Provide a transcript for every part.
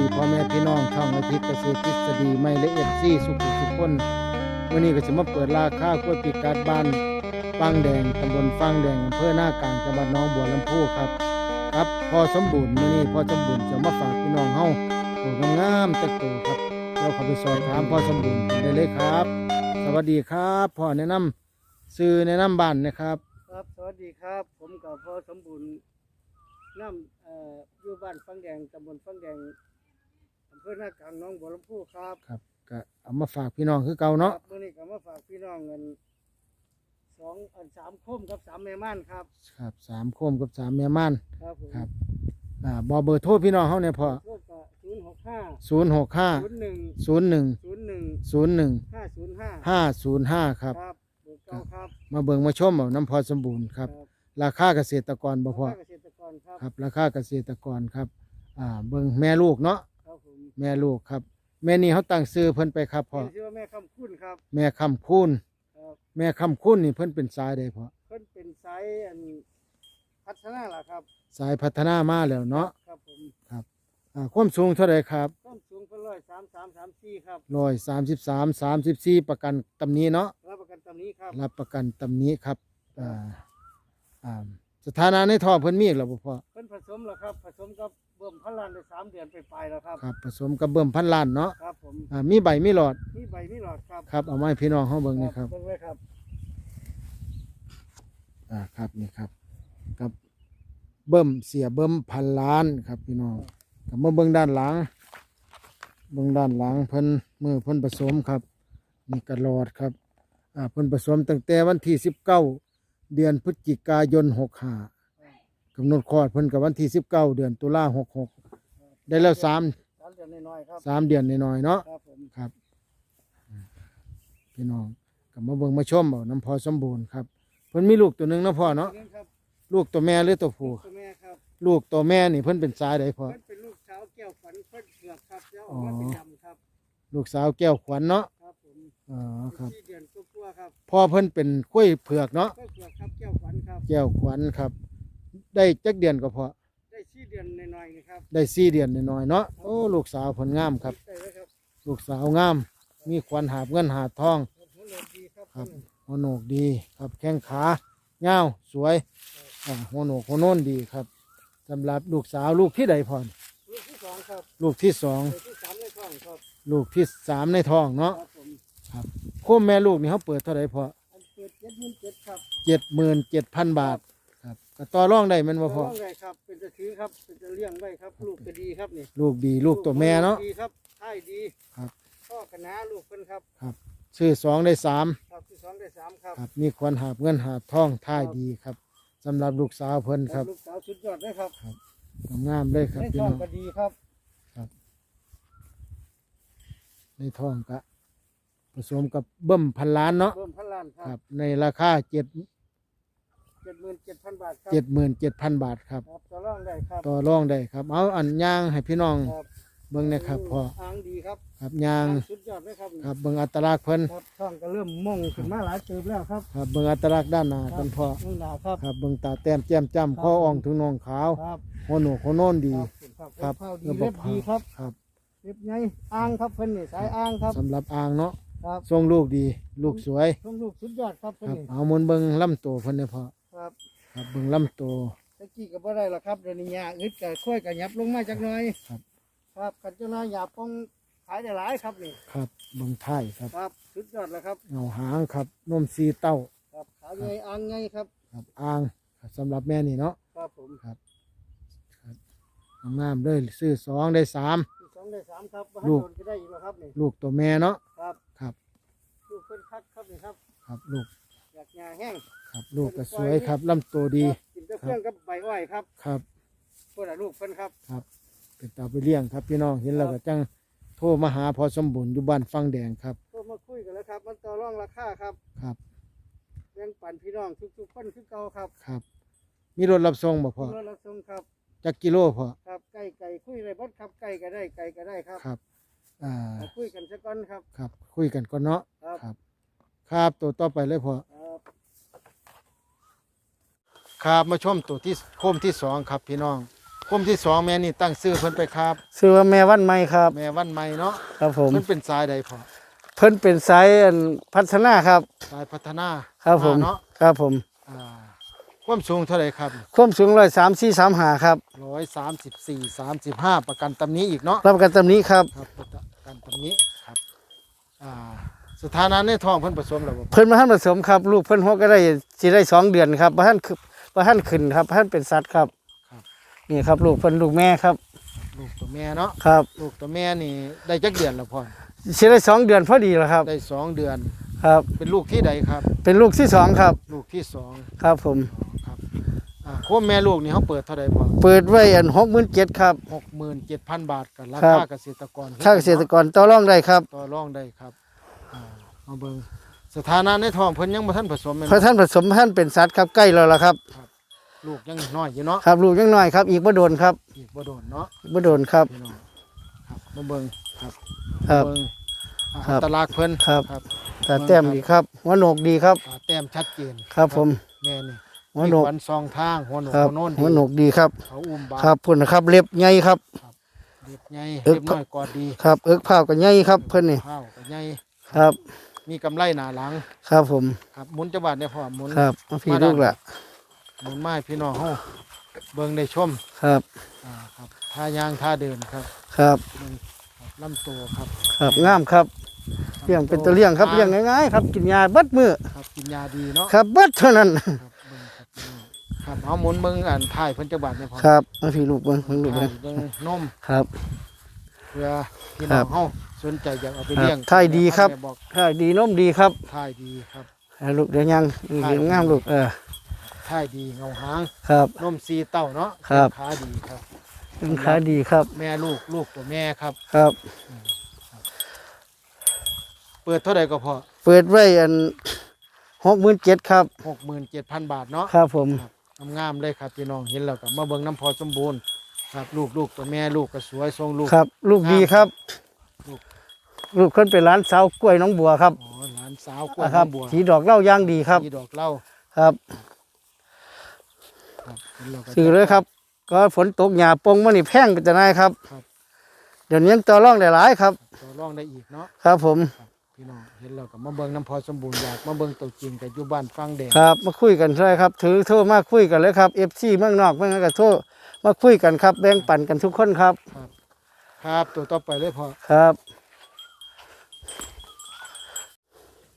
ดีพ่อแม่พี่น้องช่องอาทิตย์เกษตรทฤษฎีไม่ละเอียดซี่สุขสุขคนวันนี้ก็จะมาเปิดราคากล้วยปีกาดบ้านฟางแดงตำบลฟางแดงอำเภอหน้ากลางจังหวัดน้องบัวลำพูครับ ครับพอสมบูรณ์มื้อนี้พอสมบูรณ์จะมาฝากพี่น้องเฮาตัวงามๆจักตัวครับเราข้าไปสอบถามพอสมบูรณ์ได้เลยครับ สวัสดีครับพ่อแนะนำซื้อแนะนำบ้านนะครับ ครับสวัสดีครับ ผมกับพ่อสมบูรณ์น้ำเอ่ออยู่บ้านฟังแดงตำบลฟังแดง อำเภอหน้ากลางหน้องบัวลำพูครับครับก็เอามาฝากพี่น้องคือเก่าเนาะครับมื่อนี้ก็มาฝากพี่น้องเงินสองอันสามโคมกับสามแม่ม่านครับ ครับสามโคมกับสามแม่ม่าน ครับผมครับ อ่าบอเบอร์โทรพี่น้องเขาเนี่ยพอโทษกับศูนย์หกห้าศูนย์หกห้าศูนย์หนึ่งศูนย์หนึ่งศูนย์หนึ่งศูนย์หนึ่งห้าศูนย์ห้าห้าศูนย์ห้าครับ ครับเบอร์เก้าครับมาเบิ่งมาชมเอาน้ำพอสมบูรณ์ครับ ราคาเกษตรกรบ่พอภาคเกษตรกรครับ ครับราคาเกษตรกรครับ อ่า เบิ่งแม่ลูกเนาะครับผม แม่ลูกครับ แม่นี่เขาตั้งซื้อเพิ่นไปครับพ่อชื่อว่าแม่คำคุณครับ แม่คำคูณครับแม่คำคูณนี่เพิ่นเป็นสายใดพอเพิ่นเป็นไซส์อันพัฒนาล่ะครับสายพัฒนามาแล้วเนาะครับผมอ่าความสูงเท่าไรครับต้นสูงเพิ่นร้อยสามสามสามสี่ครับร้อยสามสิบสามสามสิบสี่ประกันตำหนี้เนาะรับประกันตำนี้ครับรับประกันตำหนี้ครับอ่าอ่าสถานะในท่อเพิ่นมีอีกแล้วบ่พ่อเพิ่นผสมแล้วครับ ผสมกับ เบิ่มพันล้านได้สามเดือนไปปลายแล้วครับ ครับผสมกับเบิ่มพันล้านเนาะครับผมอ่ามีใบมีหลอดมีใบมีหลอดครับครับเอามาให้พี่น้องเฮาเบิ่งนะครับเบิ่งไว้ครับอ่าครับนี่ครับกับเบิ่มเสียเบิ่มพันล้านครับพี่น้องกับมาเบิ่งด้านหลัง เบิ่งด้านหลังเพิ่นมือเพิ่นผสมครับนี่กระหลอดครับอ่าเพิ่นผสมตั้งแต่วันที่สิบเก้าเดือนพฤศจิกายนหกห้า กำหนดคลอดเพิ่นกับวันที่สิบเก้าเดือนตุลาหกหกได้แล้วสามสามเดือนน้อยๆครับสามเดือนน้อยๆเนาะครับผมครับอืมพี่น้องกับมาเบิ่งมาชมเอาน้ำพอสมบูรณ์ครับเพิ่นมีลูกตัวหนึ่งเนาะพ่อเนาะนี่ครับลูกตัวแม่หรือตัวผู้ตัวแม่ครับลูกตัวแม่นี่เพิ่นเป็นสายใดพ่อ เพิ่นเป็นลูกสาวแก้วฝันเพิ่นเผือกครับแล้วออกมาเป็นดำครับลูกสาวแก้วขวัญเนาะครับผมอ๋อครับสี่เดือนกว่าๆครับพ่อเพิ่นเป็นกล้วยเผือกเนาะ เพิ่นเผือกครับแก้วฝันครับ แก้วขวัญครับ ได้จักเดือนก็พอได้สี่เดือนน้อยๆนี่ครับ ได้สี่เดือนน้อยๆเนาะโอ้ลูกสาวเพิ่นงามครับ ได้แล้วครับลูกสาวงาม มีขวัญหาบเงินหาบทองหัวโลดดีครับครับหัวโหนกดีครับแข้งขาเงาวสวยอ่าหัวโหนกหัวโน้นดีครับสำหรับลูกสาวลูกที่ใดพอนลูกที่สองครับลูกที่สองลูกที่สามในท้องครับลูกที่สามในท้องเนาะครับผมครับโคมแม่ลูกนี่เขาเปิดเท่าไหร่พออันเปิดเจ็ดหมื่นเจ็ดครับเจ็ดหมื่นเจ็ดพันบาทครับ ก็ต่อรองได้แมันบ่พอร้องไงครับ เป็นจะถือครับเป็นจะเลี้ยงไว้ครับ ลูกก็ดีครับนี่ลูกดีลูกตัวแม่เนาะ ดีครับท้ายดีครับ พ่อกันนะลูกเพิ่นครับซื้อสองได้สามครับที่สองได้สามครับครับมีควรหาบเงินหาบทองท่ายดีครับสำหรับลูกสาวเพิ่นครับลูกสาวสุดยอดเลยครับงามเลยครับในพี่ท้อน้งองก็ดีครับในท้องก็ผสมกับเบิ่มพันล้านเนาะเพิ่มพันล้านคครัรับ บ ในราคาเจ็ด เจ็ดหมื่นเจ็ดพันบาทครับเจ็ดหมื่นเจ็ดพันบาทครับ ครับต่อรองได้ครับ ต่อรองได้ครับ เอาอันย่างให้พี่น้องครับ เบิ่งนะครับพ่อทางดีครับครับย่างสุดยอดเลยครับครับเบิ่งอัตลักษณ์เพิ่นครับท้องก็เริ่มม่งขึ้นมาหลายเติบแล้วครับครับเบิ่งอัตลักษณ์ด้านหน้าเพิ่นพ่อนี่นาครับ ครับเบิ่งตาแต้มแจ่มจ้ำข้ออ่องถึงนองขาวครับหัวหนูหัวโน้นดี ครับครับข้าวดีระบเล็บบดีครับครับเล็บไงอ่างครับเพิ่นนี่สายอ่างครับสำหรับอ่างเนาะครับทรงลูกดี ลูกสวยต้องลูกสุดยอดครับคเพิ่นรับนี่เอามุนเบิ่งลำตัวเพิ่นเด้อพ่อ ครับครับเบิ่งลำตัวตะกี้ก็บ่ได้หรอกครับเดี๋ยวนี้ยาอึดก็ค่อยก็ยับลงมาจักหน่อย ครับ ครับกันจักหน่อยยาป้องขายได้หลายครับนี่ครับเบิ่งท้ายครับครับสุดยอดแล้วครับเงาหางครับนมสีเต้า ครับขาใหญ่อ่างใหญ่ครับ ครับอ่างครับสำหรับแม่นี่เนาะครับผมงามๆเลยซื้อสองได้สามที่สองได้สามครับว่าลูให้กโดนก็ได้อีกแล้วครับนี่ลูกตัวแม่เนาะครับ ครับ ลูกเพิ่นคักครับนี่ครับ ครับลูกอยากยาแห้ง ครับลูกก็สวยครับลำตัวดีครับกินแต่เพื่อนกับใบอ้อยครับครับ พวกน่ะลูกเพิ่นครับครับ เป็นตาไปเลี้ยงครับพี่น้องเห็นแล้วก็จังโทรมาหาพอสมบูรณ์อยู่บ้านฟังแดงครับ ก็มาคุยกันแล้วครับ มันต่อรองราคาครับครับ แบ่งปันพี่น้องทุกๆคนคือเก่าครับครับ มีรถรับส่งบ่พอรถรับส่งครับ จักกิโลพอครับไก่ไก่คุยอะไรบดครับไก่ก็ได้ไก่ก็ได้ครับครับอ่ามาคุยกันสักก่อนครับ ครับ คุยกันก่อนเนาะครับ ครับครับตัวต่อไปเลยพอครับ ครับมาชมตัวที่โคมที่สองครับพี่น้องคมที่สองแม่นี่ตั้งชื่อเพิ่นไปครับ ชื่อว่าแม่วันใหม่ครับ แม่วันใหม่เนาะครับผม เพิ่นเป็นสายใดพอเพิ่นเป็นสายอันพัฒนาครับ สายพัฒนาครับผม เนาะครับผม อ่าความสูงเท่าไหร่ครับความสูงร้อยสามสี่สามหาครับ ร้อยสามสิบสี่สามสิบห้าประกันตำหนี้อีกเนาะรับประกันตำนี้ครับ ครับประกันตำหนี้ครับอ่าสถานะในท้องเพิ่นผสมแล้วบ่เพิ่นมาท่านผสมครับ ลูกเพิ่นหัวก็ได้สิได้สองเดือนครับมาท่าน คือมาท่านขึ้นครับมาท่านเป็นสัตว์ครับ นี่ครับลูกเพิ่นลูกแม่ครับ ลูกตัวแม่เนาะครับลูกตัวแม่นี่ได้จักเดือนแล้วพ่อสิได้สองเดือนพอดีแล้วครับ ได้สองเดือน ครับ เป็นลูกที่ใดครับ เป็นลูกที่สองครับ ลูกที่สองครับ ผม ครับอ่าโคมแม่ลูกนี่เขาเปิดเท่าไหร่พ่อเปิดไว้อันหกหมื่นเจ็ดครับ หกหมื่นเจ็ดพันบาทกับราครัคาบเกษตรกรค่าเกษตรกรต่อรองได้ครับ ต่อรองได้ครับอ่ามาเบิ่งสถานะในท้องเพิ่นยังบ่ทันผสมแม่นเพราะท่านผสมท่านเป็นสัตว์ครับใกล้แล้วล่ะครับ ลูกยังน้อยอยู่เนาะครับลูกยังน้อยครับ อีกบ่โดนครับอีกบ่โดนเนาะบ่โดนครับพี่น้องครับมาเบิ่งครับครับเบิ่งอ่าครับอัตลักษณ์เพิ่นครับ ครับแต่แต้มดีครับหัวโหนกดีครับ อ่าแต้มชัดเจนครับผมแม่นี่หัวโหนกมีขวัญซองทางหัวโหนกครับหัวโน่นหัวโหนกดีครับ เขาอุ้มบาครับพุ่นนะครับเล็บใหญ่ครับเรียบใหญ่เอิ้เรีกยบน้อยกอดดีครับ เอิกผ้าวก็ใหญ่ครับ เพิ่นนี่ข้าวก็ใหญ่ครับ มีกำไรหนาหลัง ครับผม ครับหมุนจังหวัดเนี่ยพ่อหมุน ครับเอาพี่มาดันลูกละห มุนไม้พี่น้องเฮาเบิ่งได้ชมครับอ่าครับท่ายางท่าเดินครับครับเบิ่งครับลำตัวครับครับงามครับเลี้ยงเป็นตัวเลี้ยงครับเลี้ยงง่ายๆครับกินยาเบิดมือครับกินยาดีเนาะครับเบิดเท่านั้นครับเบิ่งครับพี่น้องครับเอาหมุนเบิ่งอ่านถ่ายเพิ่นจังหวัดเนี่ยพ่อครับเอาพี่ลูกเบิ่งเบิ่งลูกถ่าเบิ่ยงเบิ่งนม ครับ เพื่อพี่คน้รัอบงเฮาสนใจอยากเอาไปครับเลี้ยงถ่ายดีครับแม่บอกถ่ายดีนมดีครับถ่ายดีครับเอาลูกเดี๋ยวยังเลี้ยงงามลูกเออ ถ่ายดีเงาหางครับ นมซีเต้าเนาะครับ ขาดีครับ เป็นขาดีครับ แม่ลูกลูกตัวแม่ครับ ครับ เปิดเท่าไหร่ก็พอเปิดไว้อันหกหมื่นเจ็ดครับ หกหมื่นเจ็ดพันบาทเนาะครับผม งามๆเลยครับพี่น้องเห็นแล้วก็มาเบิ่งน้ำพอสมบูรณ์ครับ ลูกลูกตัวแม่ลูกก็สวยทรงลูก ครับ ลูกดีครับ ลูก ลูกคนเป็นร้านสาวกล้วยน้องบัวครับอ๋อหลานสาวกล้วยครับน้ำบัวสีดอกเหล่าย่างดีครับ มีดอกเหล้าครับ ครับเห็นแล้วก็ ซื้อเลยครับ ก็ฝนตกหยาปงมันนี่แพงเป็นจะนายครับครับ เดี๋ยวนี้ยังต่อรองได้หลายครับ ต่อรองได้อีกเนาะ ครับผม พี่น้องเห็นแล้วก็มาเบิ่งน้ำพอสมบูรณ์อยากมาเบิ่งตัวจริงกับอยู่บ้านฟังแดงครับ มาคุยกันเลยครับ ถือโทรมาคุยกันเลยครับเอฟซีเมืองนอกเมืองนอกก็โทรมาคุยกันครับ แบ่งปันกันทุกคนครับ ครับตัวต่อไปเลยพอครับ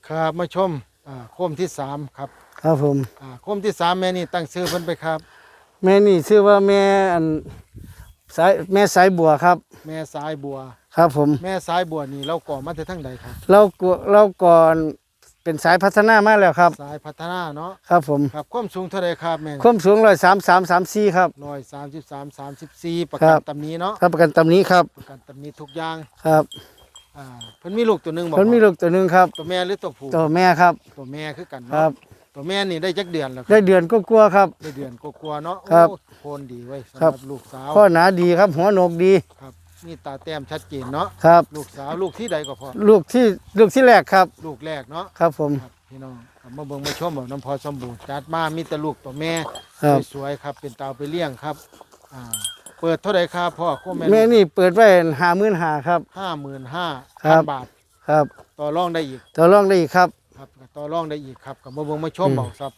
ครับมาชมอ่าโคมที่สามครับ ครับผมอ่าโคมที่สามแม่นี่ตั้งชื่อเพิ่นไปครับ แม่นี่ชื่อว่าแม่อันสายแม่สายบัวครับ แม่สายบัว ครับผม แม่สายบัวนี่เราก่อมาแต่ทั้งใดครับ เรากเราก่อนเป็นสายพัฒนามาแล้วครับ สายพัฒนาเนาะครับผมครับความสูงเท่าไรครับแม่ความสูงร้อยสามสามสามสี่ครับ ร้อยสามสิบสามสามสิบสี่ประครักันบ ตำนี้เนาะครับประกันตำนี้ครับประกันตำนี้ทุกอย่างครับอ่าเพิ่นมีลูกตัวหนึงบอกมันมีลูกตัวหนึ่งครับ ตัวแม่หรือตัวผู้ตัวแม่ครับตัวแม่คือกันคเนาะรับ ตัวแม่นี่ได้จักเดือนแล้วคได้รับเดือนก็กลัวาๆครับ ได้เดือนกลัวาๆเนาะครับโอ้โคนดีไว้ยสำครัหบรับลูกสาวข้อหนาดีครับ หัวโหนกดีครับนี่ตาแต้มชัดเจนเนาะครับ ลูกสาวลูกที่ใดก็พอลูกที่ลูกที่แรกครับ ลูกแรกเนาะครับผม ครับพี่น้องครับมาเบิ่งมาชมแบบน้ำพอสมบูรณ์จัดมามีแต่ลูกตัวแม่ครับ สวยๆครับ เป็นเตาไปเลี้ยงครับอ่าเปิดเท่าไหร่ครับพ่อโคแม่แม่นี่เปิดไว้ห้าหมื่นห้าครับ ห้าหมื่นห้าครัพันบ บาท ครับต่อรองได้อีกต่อรองได้อีกครับ ครับต่อรองได้อีกครับกับมาเบิ่งมาชมอืมบอกครับ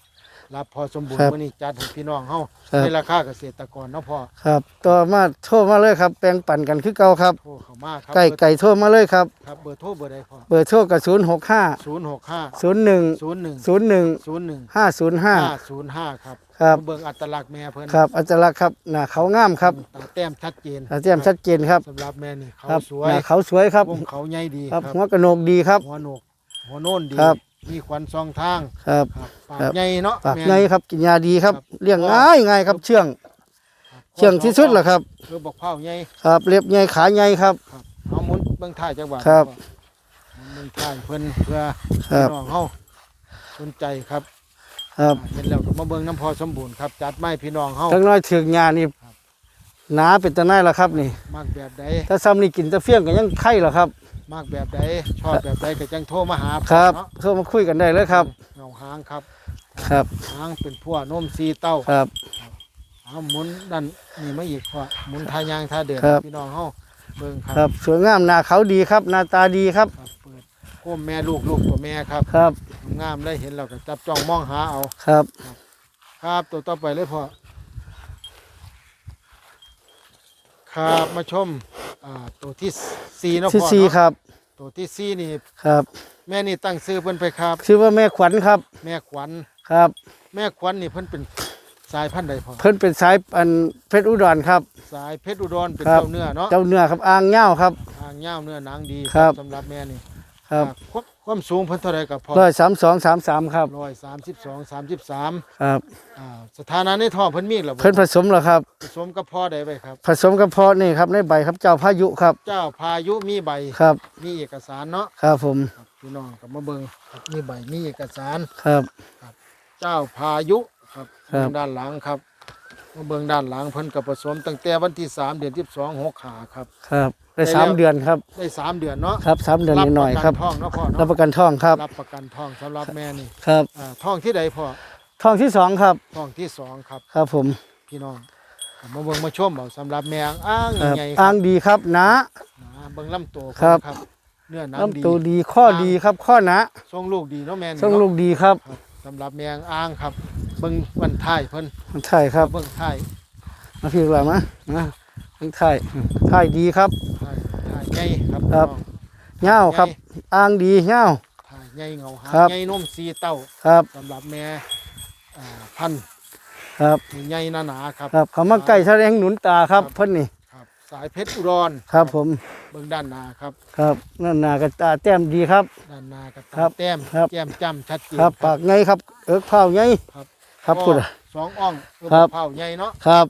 รับพอสมบูรครัณ์บวันนี้จัดให้พี่น้องเฮาครับ ในราคาเกษตรกรเนาะพ่อครับต่อมาโทรมาเลยครับแปลงปั่นกันคือเก่าครับ โทรเข้ามาครับไก่เบอร์ไก่โทรมาเลยครับ ครับเบอร์โทรเบอร์ใดพ่อเบอร์โทรกับศูนย์หกห้าศูนย์หกห้าศูนย์หนึ่งศูนย์หนึ่งศูนย์หนึ่งศูนย์หนึ่งห้าศูนย์ห้าห้าศูนย์ห้าครับครับ มาเบิ่งอัตลักษณ์แม่เพิ่นครับอัจฉริยะครับหน้าเขางามครับตาแต้มชัดเจนตาเจียมชัดเจนครับสำหรับแม่นี่เขาครับสวหยน้าเขาสวยครับวงเขาใหญ่ดีครับ หัวกระโหนกดีครับ หัวโหนกหัวโน่นดีครับ มีควันซองทางครับครับ ปากครับ ใหญ่เนาะปากแม่ไงครับกินยาดีครับ ครับเลี้ยงง่ายง่ายครับเชื่องครับเชื่องที่สุดแหละครับ คือบอกเผาใหญ่ครับเล็บใหญ่ขาใหญ่ครับครับเอาหมุนเบิ่งท่ายจังหวัดครับหมุนเบิ่งท่ายเพิ่นเพื่อครับพี่น้องเฮาสนใจครับครับเห็นแล้วก็มาเบิ่งน้ำพอสมบูรณ์ครับจัดไม้พี่น้องเฮา ทั้งน้อยถึงยานี่ครับ หนาเป็นตะไนแล้วครับนี่มากแบบใดถ้าซ้ำนี่กินแตะเฟี้ยงก็ยังไข่หรอครับ มากแบบใดชอบแบบใดก็จังโทรมาหาครับเนาะโทรมาคุยกันได้เลยครับเงาหางครับ ครับหางเป็นพวกนมซีเต้าครับเอาหมุนดันนี่มาอีกพ่อหมุนทายางทาเดือนครับพี่น้องเฮาเบิ่งคครับรับสวยงามหน้าเขาดีครับหน้าตาดีครับครับเปิดโคมแม่ลูกลูกตัวแม่ครับครับงามได้เห็นแล้วก็จับจ้องมองหาเอาครับ ครับตัวต่อไปเลยพ่อ ครับมาชมอ่าตัวที่สี่เนาะที่พ่อสี่เนาะครับตัวที่สี่นี่ครับ แม่นี่ตั้งซื้อเพิ่นไปครับ ชื่อว่าแม่ขวัญครับแม่ขวัญครับ แม่ขวัญนี่เพิ่นเป็นสายพันธุ์ใดพ่อเพิ่นเป็นสายอันเพชรอุดรครับ สายเพชรอุดรเป็นครับ เจ้าเนื้อเนาะเจ้าเนื้อครับอ่างเง่าครับทางยาวเนื้อหนังดีครับ สำหรับแม่นี่ครับ อ่าความ ความสูงเพิ่นเท่าไรกับพ่อร้อยสามสองสามสามครับร้อยสามสิบสองสามสิบสามครับอ่าสถานะในท้องเพิ่นมีหรือเพิ่นผสมแล้วครับ ผสมกับพ่อได้ไปครับ ผสมกับเพาะนี่ครับในใบครับเจ้าพายุครับ เจ้าพายุมีใบครับ มีเอกสารเนาะครับผมครับพี่น้องกับมาเบิงครับมีใบมีเอกสารครับ เจ้าพายุครับครับเบิ่งด้านหลังครับ มาเบิงด้านหลังเพิ่นกับผสมตั้งแต่วันที่สามเดือนที่สองหกขาครับ ครับได้ได้สามแล้วเดือนครับได้สามเดือนเนาะครับสามเดือนหน่อยๆครับประกันท้องเนาะพ่อรับเนาะประกันท้องครับรับประกันท้องสำหรับแม่นี่ครับอ่าท้องที่ใดพ่อท้องที่สองครับท้องที่สองครับครับผมพี่น้องครับมาเบิ่งมาชมเอาสำหรับแมงอ้างครับใหญ่ๆคอ่ารับงดีครับหนะนะเบิ่งลำตัวครับครับเนื้อหนังดีลำตัวดีข้อดีครับข้อหนะทรงลูกดีเนาะแม่นี่ทรงเนาะลูกดีครับครับสำหรับแมงอ้างครับเบิ่งวันท้ายเพิ่นใช่ครับเบิ่งท้ายมาพี่กว่ามามาทั้งไทยไทยดีครับ ท้ายท้ายใหญ่ครับครับพี่น้องเง่าครับอ่างดีเง่าท้ายใหญ่เงาหาครับ ใหญ่นมสีเต้าครับสำหรับแม่อ่าพันธุ์ครับใหญ่หนาๆครับ ครับเขามาใกล้แสดงหนุนตาครับครับ เพิ่นนี่ครับ สายเพชรอุดรครับ ผมเบิ่งด้านหน้าครับ ครับนั่นนากระตาแต้มดีครับ ด้านหน้ากับครัตาบแต้มครับ แก้มจ้ำชัดเจนครับปากไงครับ เอิกเผาไงครับ ครับก็พูดอะสองอ่องเออครับเผาใหญ่เนาะครับ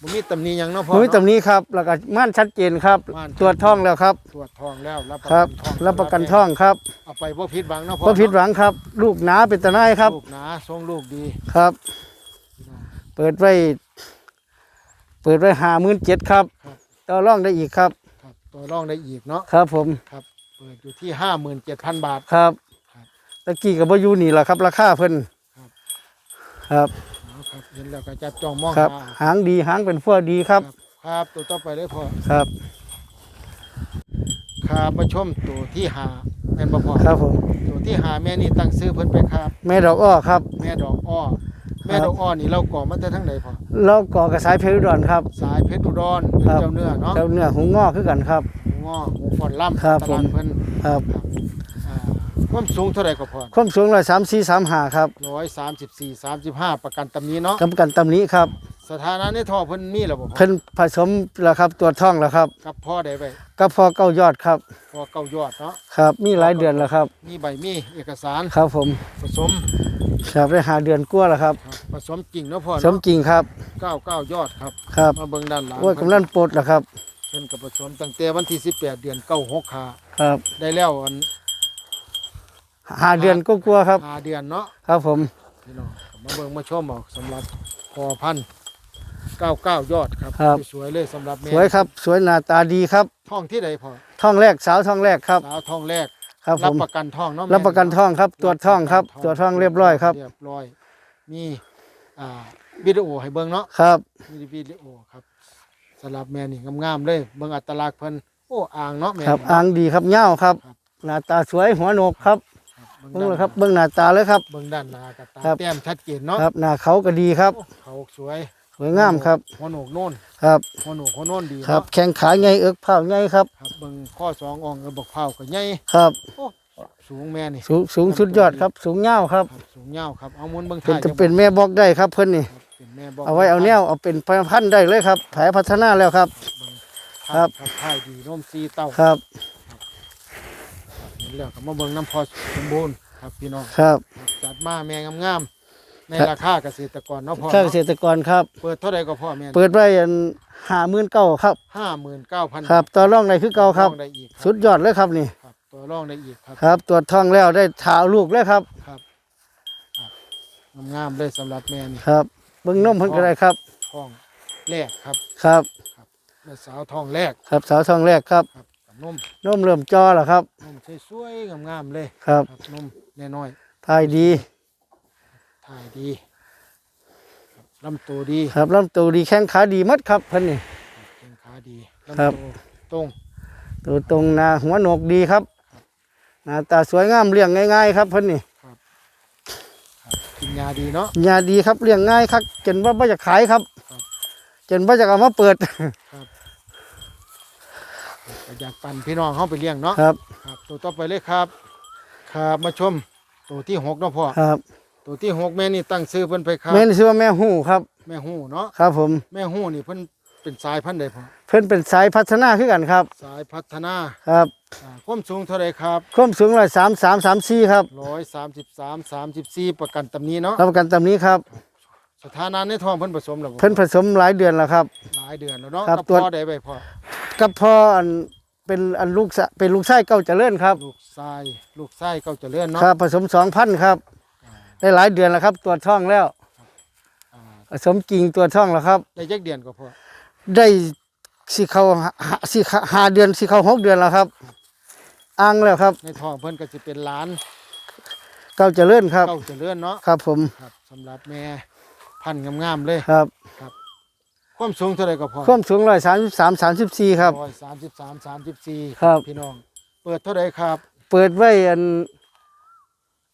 บ่มีตำหนิหยังเนาะพ่อมือเนาะตำนี้ครับแล้วก็ม่านชัดเจนครับ ม่านตรวจท้องแล้วครับตรวจทองแล้วรับประครักับนทองรับประกันท้องครับเอาไปบ่ผิดหวังเนาะพ่อก็ผิดหวังครับ ลูกหนาเป็นตะไนครับลูกหนาทรงลูกดีครับพี่น้องเปิดไว้ เปิดไว้หามื่นเจ็ดครับครับต่อร่องได้อีกครับ ครับตัวรองได้อีกเนาะครับ ผมครับเปิดอยู่ที่ห้าหมื่นเจ็ดพันบาท ครับครับ ตะกี้กับบอยูนี่แหละครับ ราคาเพิ่น ครับครับเอาครับเห็นแล้วก็จับจ้องมองครับหาหางดีหางเป็นฟัวดีครับ ครับตัวต่อไปเลยพ่อครับครับมาชมตัวที่หาแม่นบ่พ่อครับผมตัวที่หาแม่นี่ตั้งซื้อเพิ่นไปครับ แม่ดอกอ้อครับ แม่ดอกอ้อแม่ครับดอกอ้อนี่เราก่อมาแต่ทั้งไหนพ่อแล้วก่อกระสายเพชรอุดรครับ สายเพชรอุดรเป็นครับเจ้าเนื้อเนาะเจ้าเนื้อหูงอกคือกันครับหูงอหูฟอนล่ำครับตารางผมเพิ่นครับอ่า ความสูงเท่าไหร่ก็พอความสูงร้อยสามสี่สามหาครับร้อยสามสิบสี่สามสิบห้าประกันตำนี้เนาะกำกันตำนี้ครับ สถานะในท่อเพิ่นมีแล้วบ่พ่อเพิ่นผสมแล้วครับตรวจท้องแล้วครับ กับพ่อได้ไปก็พอเก้ายอดครับพอเก้ายอดเนาะครับ มีหลายเดือนแล้วครับ มีใบมีเอกสารครับผมผสมครับได้หาเดือนกว่าแล้วครับครับผสมจริงเนาะพ่อสมจริงครับเก้าเก้ายอดครับครับมาเบิ่งด้านหลังโอ้ยกำนันปลดแล้วครับเพิ่นกับผสมตั้งแต่วันที่สิบแปดเดือนเก้าหกขาครับ ได้แล้วอัน หาเดือนก็กลัวาๆครับห้าเดือนเนาะครับผม พี่น้องก็มาเบิ่งมาชมเอาสำหรับพอพันธุ์เก้าเก้ายอดครับครับ สวยๆเลยสำหรับแม่สวยครับ สวยหน้าตาดีครับท้องที่ใดพอท้องแรกสาวท้องแรกครับ สาวท้องแรกครับผรับมประกันท้องเนาะแม่รับประกันท้องครับตรวจท้องครับตรวจท้องเรียบร้อยครับ เรียบร้อยมีอ่าวิดีโอให้เบิ่งเนาะ ครับ มีวิดีโอครับสำหรับแม่นี่งามๆเลยเบิ่งอัตลักษณ์เพิ่นโอ้อ่างเนาะแม่ครับนี่ อ่างดีครับเง่าครับ ครับ หน้าตาสวยหัวโหนกครับครับ เบิ่งเลยครับเบิ่งหน้าตาเลยครับ เบิ่งด้านหน้ากับตาครับ แต้มชัดเจนเนาะครับหน้าเขาก็ดีครับโอ้เขาสวยสวยงามครับหัวโหนกโน่นครับหัวโหนกหัวโน่นดีครับ เนาะแข้งขาใหญ่เอิกเผาใหญ่ครับ ครับเบิ่งข้อสองอ่องเออบักเผาก็ใหญ่ครับสูงแม่นี่สูงสูงสุดยอดครับ สูงเง่าครับ ครับสูงยาวครับเอามุนเบิ่งเป็นถ่ายจะเป็นแม่บอกได้ครับเพิ่นนี่ครับเป็นแม่บอกเอาไว้เอาแนวเอาเป็นพันธุ์ได้เลยครับแผลพัฒนาแล้วครับครับ ครับถ่ายดีนมซีเต้าครับเห็น แล้วก็มาเบิ่งน้ำพอสมบูรณ์ครับพี่น้องครับครับจัดมาแม่งามๆในครับราคาเกษตรกรเนาะพ่อข้าเกษตรกรครับ เปิดเท่าไหร่ก็พ่อแม่เปิดไว้อันห้าหมื่นเก้าครับห้าหมื่นเก้าพันครับต่อร่องในคือเก่าครับได้อีกครับ สุดยอดเลยครับนี่ครับตัวรองได้อีกครับครับ ตรวจท้องแล้วได้ถาวลูกแล้วครับครับครับงามๆเลยสำหรับแม่นี่ครับเบิ่งนมเพิ่นก็ได้ครับท้องแรกครับครับแม่สาวท้องแรกครับ สาวท้องแรกครับครับกับ นมนมเริ่มจอแล้วครับนมสวยๆงามๆเลยครับครับนมแน่น้อยทายดีถ่ายดีครับลำตัวดีครับลำตัวดีแข้งขาดีหมัดครับเพิ่นนี่แข้งขาดีครัลำบตัวตรงตัวตรงหนาหัวโหนกดีครับหน้าตาสวยงามเลี้ยงง่ายๆครับเพิ่นนี่กินยาดีเนาะยาดีครับเลี้ยงง่ายครับเจนว่าบ่จะขายครับครับเจนว่าจะเอามาเปิด ก็อยากปั่นพี่น้องเข้าไปเลี้ยงเนาะครับครับตัวต่อไปเลยครับครับมาชมตัวที่หกเนาะพ่อครับตัวที่หกแม่นี่ตั้งชื่อเพิ่นไปครับ แม่นชื่อว่าแม่หู้ครับ แม่ฮู้เนาะครับ ผมแม่ฮู้นี่เพิ่นเป็นสายพันธุ์ใดพ่อเพิ่นเป็นสายพัฒนาขึ้นกันครับ สายพัฒนาครับอ่าความสูงเท่าไรครับความสูงร้อยสามสามสามสี่ครับร้อยสามสิบสามสามสิบสี่ประกันตำนี้เนาะรับประกันตำนี้ครับ สถานะในท้องเพิ่นผสมแล้วบ่เพิ่นผสมหลายเดือนแล้วครับ หลายเดือนแล้วเนาะครับกับตัว พ่อได้ไปพ่อกับพ่ออันเป็นอันลูกสะเป็นลูกไส้เก้าเจริญครับลูกชายลูกชายเก้าเจริญเนาะ ครับ ผสมสองพันครับ ได้หลายเดือนแล้วครับตรวจท้องแล้วอ่า ผสมกิ่งตรวจท้องแล้วครับ ได้จักเดือนก็พอได้สิเข้าหาสิเข้าห้าเดือนสิเข้าหกเดือนแล้วครับอ้างแล้วครับ ในท้องเพิ่นก็สิเป็นหลานเก้าเจริญครับ เก้าเจริญเนาะครับผม ครับสำหรับแม่ พันธุ์งามๆเลยครับ ความสูงเท่าไรก็พอความสูงร้อยสามสิบสามสามสิบสี่ครับ ร้อยสามสิบสามสามสิบสี่ครับ พี่น้อง เปิดเท่าไรครับเปิดไว้อัน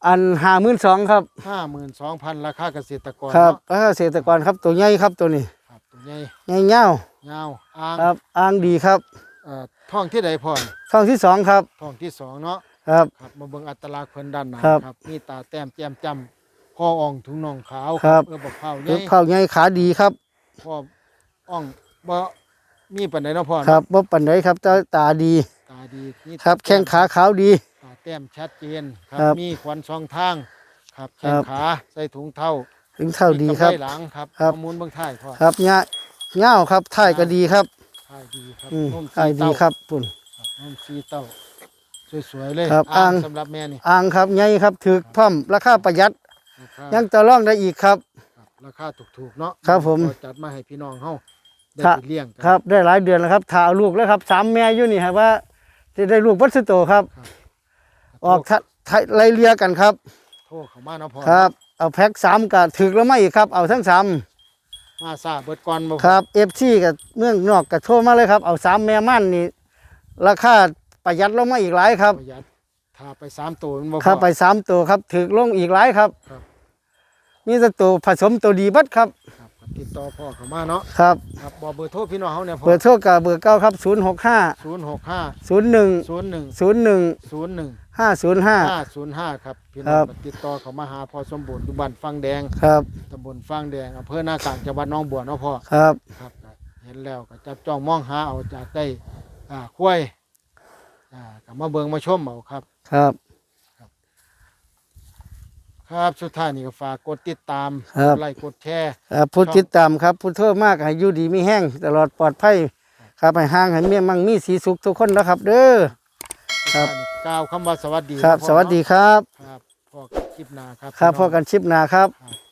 อันห้าหมื่นสองครับ ห้าหมื่นสองพันราคาเกษตรกรครับเนาะแล้วก็เกษตรกรครับตัวใหญ่ครับตัวนี้ครับตัวใหญ่ใหญ่เง่ายาวอ่างครับอ้างดีครับเอ่อท้องที่ใดพ่อช่องที่สองครับท้องที่สองเนาะครับ ครับมาเบิ่งอัตลักษณ์เพิ่นด้านหน้าครับครับมีตาแต้มแจ่มจำ พ่ออ่องถุงน่องขาวครับ เออบอกเผาใหเล็ญ่บเข้าใหญ่ขาดีครับ พ่ออ่องบ่มีปานใดเนาะพ่อเนาะครับบ่ปันไดครับตาตาดีตาดีมีครับ แข้งขาขาวดี ตาแต้มชัดเจนครับ ครับมีควันสองทาง ครับแข้งครับ ขาใส่ถุงเท้าถึงเท่าดีมีครับกำไหลังครับครับ ข้อมูลเบื้องท้ายพ่อครับเงาเงาครับท่ายก็ดีครับท้ายดีครับอืมนุ่มท่ายสีดีเต้า ครับปุ่น ครับนุ่มสีเต้า สวย ๆ เลยครับอ่างอ่าง สำหรับแม่นี่ อ่างครับใหญ่ครับถือพร้อมราคาประหยัดราคา ยังต่อรองได้อีกครับ ครับราคาถูกๆเนาะครับผม ก็จัดมาให้พี่น้องเฮาได้ครับไปเลี้ยงกัครับ ได้หลายเดือนแล้วครับถ้าเอาลูกแล้วครับสามแม่อยู่นี่ครับว่าจะได้ลูกวัสโตครับ ออกทะทะไล่เลียกันครับ โทรเข้ามาเนาะพ่อครับ เอาแพ็กสามกับถึกแล้วไม่อีกครับ เอาทั้งสามมาซาเบิดก่อนบ่ครับเอฟซีกับเมืองนอกกับโทรมาเลยครับ เอาสามแม่ม่านนี่ราคาประหยัดลงมาอีกหลายครับ ประหยัดถ้าไปสามตัวมันบ่พอ ครับไปสามตัวครับถึกลงอีกหลายครับครับ มีแต่ตัวผสมตัวดีเบัดครับ ครับก็ติดต่อพ่อเข้ามาเนาะครับ ครับบอกเบอร์โทรพี่น้องเฮาเนี่ยพ่อเบอร์โทรกับเบอร์เก้าครับศูนย์หกห้า065ศูนย์หนึ่ง01ศูนย์หนึ่ง01ห้าศูนย์ห้า505ครับพี่น้ครัองบก็ติดต่อเข้ามาหาพ่อสมบูรณ์อยู่บ้านฟังแดงครับ ตำบลฟังแดงอำเภอหน้ากลางจังหวัดหนองบัวเนาะพ่อ ครับ ครับก็เห็นแล้วก็จับจ้องมองหาเอาจากได้อ่าคุ้ยอ่าก็มาเบิ่งมาชมเอาครับ ครับ ครับสุดท้ายนี่ก็ฝากกดติดตามครับ กดไลค์กดแชร์ครับผู้ติดตามครับผู้โทษมากให้อยู่ดีมีแห้งตลอดปลอดภัยครับให้ห่างให้เมียมั่งมีสีสุขทุกคนนะครับ เด้อ ครับ กล่าวคำว่าสวัสดีครับนะพ่อสวัสดีครับ ครับพ่อกับคลิปหนาครับครับพี่พอกันชิปหนาครับ ครับ